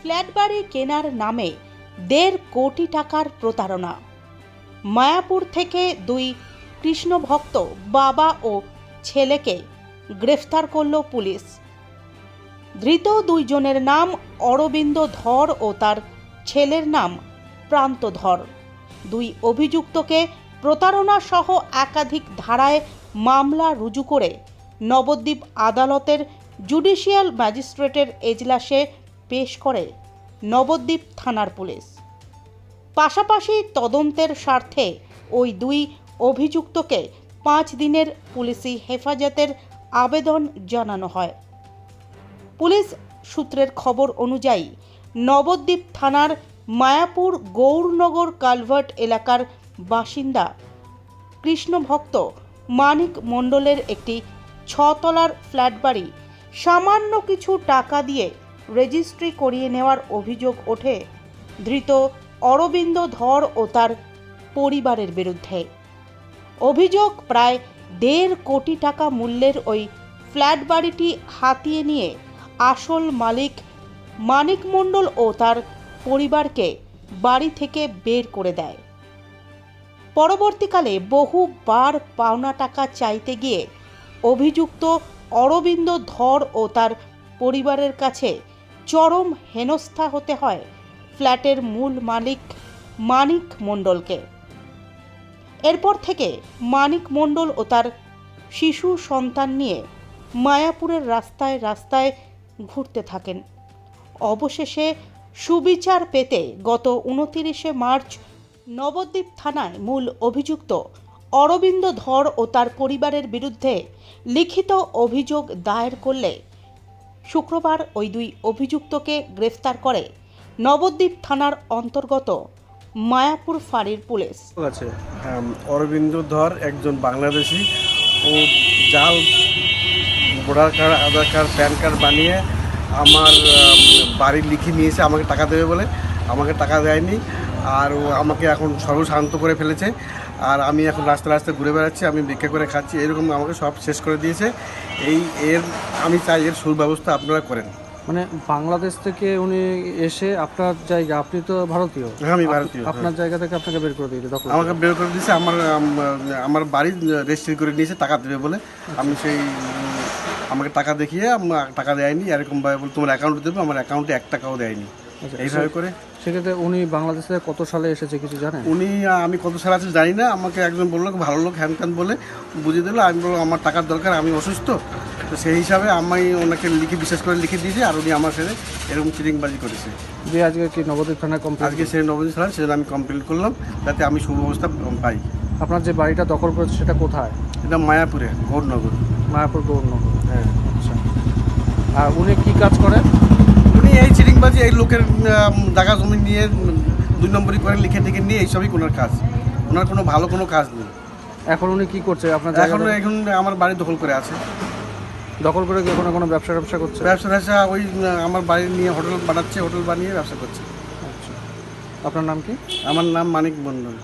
Flat বাড়ি কেনার নামে দেড় কোটি টাকার প্রতারণা। মায়াপুর থেকে দুই কৃষ্ণভক্ত বাবা ও ছেলেকে গ্রেফতার করল পুলিশ। ধৃত দুইজনের নাম অরবিন্দ ধর ও তার ছেলের নাম প্রান্ত ধর। দুই অভিযুক্তকে প্রতারণা সহ একাধিক ধারায় মামলা রুজু করে নবদ্বীপ আদালতের জুডিশিয়াল ম্যাজিস্ট্রেটের এজলাসে পেশ করে নবদ্বীপ থানার পুলিশ। পাশাপাশি তদন্তের স্বার্থে ওই দুই অভিযুক্তকে পাঁচ দিনের পুলিশি হেফাজতের আবেদন জানানো হয়। পুলিশ সূত্রের খবর অনুযায়ী নবদ্বীপ থানার মায়াপুর গৌরনগর কালভার্ট এলাকার বাসিন্দা কৃষ্ণভক্ত মানিক মণ্ডলের একটি ছতলার ফ্ল্যাট বাড়ি সামান্য কিছু টাকা দিয়ে রেজিস্ট্রি করিয়ে নেওয়ার অভিযোগ ওঠে ধৃত অরবিন্দ ধর ও তার পরিবারের বিরুদ্ধে। অভিযোগ প্রায় দেড় কোটি টাকা মূল্যের ওই ফ্ল্যাট বাড়িটি হাতিয়ে নিয়ে আসল মালিক মানিক মণ্ডল ও তার পরিবারকে বাড়ি থেকে বের করে দেয়। পরবর্তীকালে বহুবার পাওনা টাকা চাইতে গিয়ে অভিযুক্ত অরবিন্দ ধর ও তার পরিবারের কাছে চরম হেনস্থা হতে হয় ফ্ল্যাটের মূল মালিক মানিক মণ্ডলকে। এরপর থেকে মানিক মণ্ডল ও তার শিশু সন্তান নিয়ে মায়াপুরের রাস্তায় রাস্তায় ঘুরতে থাকেন। অবশেষে সুবিচার পেতে গত উনতিরিশে মার্চ নবদ্বীপ থানায় মূল অভিযুক্ত অরবিন্দ ধর ও তার পরিবারের বিরুদ্ধে লিখিত অভিযোগ দায়ের করলে শুক্রবার ওই দুই অভিযুক্তকে গ্রেফতার করে নবদ্বীপ থানার অন্তর্গত মায়াপুর ফাঁড়ির পুলিশ। আছে। অরবিন্দ ধর একজন বাংলাদেশি। ও জাল voter card Aadhaar card PAN card বানিয়ে আমার আম, বাড়ি লিখে নিয়েছে আমাকে টাকা দেবে বলে। আমাকে টাকা দেয়নি। আর ও আমাকে এখন সর্বশান্ত করে ফেলেছে। আর আমি এখন রাস্তা রাস্তায় ঘুরে বেড়াচ্ছি আমি ভিক্ষা করে খাচ্ছি এরকম আমাকে সব শেষ করে দিয়েছে। এই এর আমি চাই এর সুব্যবস্থা আপনারা করেন। মানে বাংলাদেশ থেকে উনি এসে আপনার জায়গা আপনি তো ভারতীয়। হ্যাঁ, আমি ভারতীয়, আপনার জায়গা থেকে আপনাকে বের করে দিয়েছে তখন আমাকে বের করে দিয়েছে আমার আমার বাড়ি রেজিস্ট্রি করে নিয়েছে টাকা দেবে বলে। আমি সেই আমাকে টাকা দেখিয়ে টাকা দেয়নি এরকমভাবে বলে তোমার অ্যাকাউন্টে দেবো আমার অ্যাকাউন্টে এক টাকাও দেয়নি। এইভাবে করে? সেক্ষেত্রে উনি বাংলাদেশ কত সালে এসেছে কিছু জানেন? উনি আমি কত সাল আছে জানি না আমাকে একজন বলল ভালো লোক হ্যান ত্যান বলে বুঝিয়ে দিল। আমি বললাম আমার টাকার দরকার আমি অসুস্থ। তো সেই হিসাবে আমি ওনাকে লিখে বিশেষ করে লিখে দিয়েছি আর উনি আমার সাথে এরকম চিটিংবাজি করেছে। যে আজকে কি নবদ্বীপ থানায় কমপ্লেন আজকে সেই নবদিন সালাম সেজন্য আমি কমপ্লেন করলাম যাতে আমি সুব্যবস্থা পাই। আপনার যে বাড়িটা দখল করেছে সেটা কোথায়? এটা মায়াপুরে গৌরনগর। মায়াপুর গৌরনগর। হ্যাঁ। আচ্ছা। আর উনি কি কাজ করেন? উনি এই চিটিংবাজি এই লোকের আম, জায়গা জমি নিয়ে দুই নম্বরই করে লিখে টিখে নিয়ে এইসবই ওনার কাজ। ওনার কোনো ভালো কোনো কাজ নেই। এখন উনি কি করছে? আপনার এখন এখন আমার বাড়ি দখল করে আছে। দখল করে কি কোনো কোনো ব্যবসা ব্যবসা করছে? ব্যবসা ব্যবসা ওই আমার বাড়ি নিয়ে হোটেল বানাচ্ছে হোটেল বানিয়ে ব্যবসা করছে। আচ্ছা। আপনার নাম কি? আমার নাম মানিক মন্ডল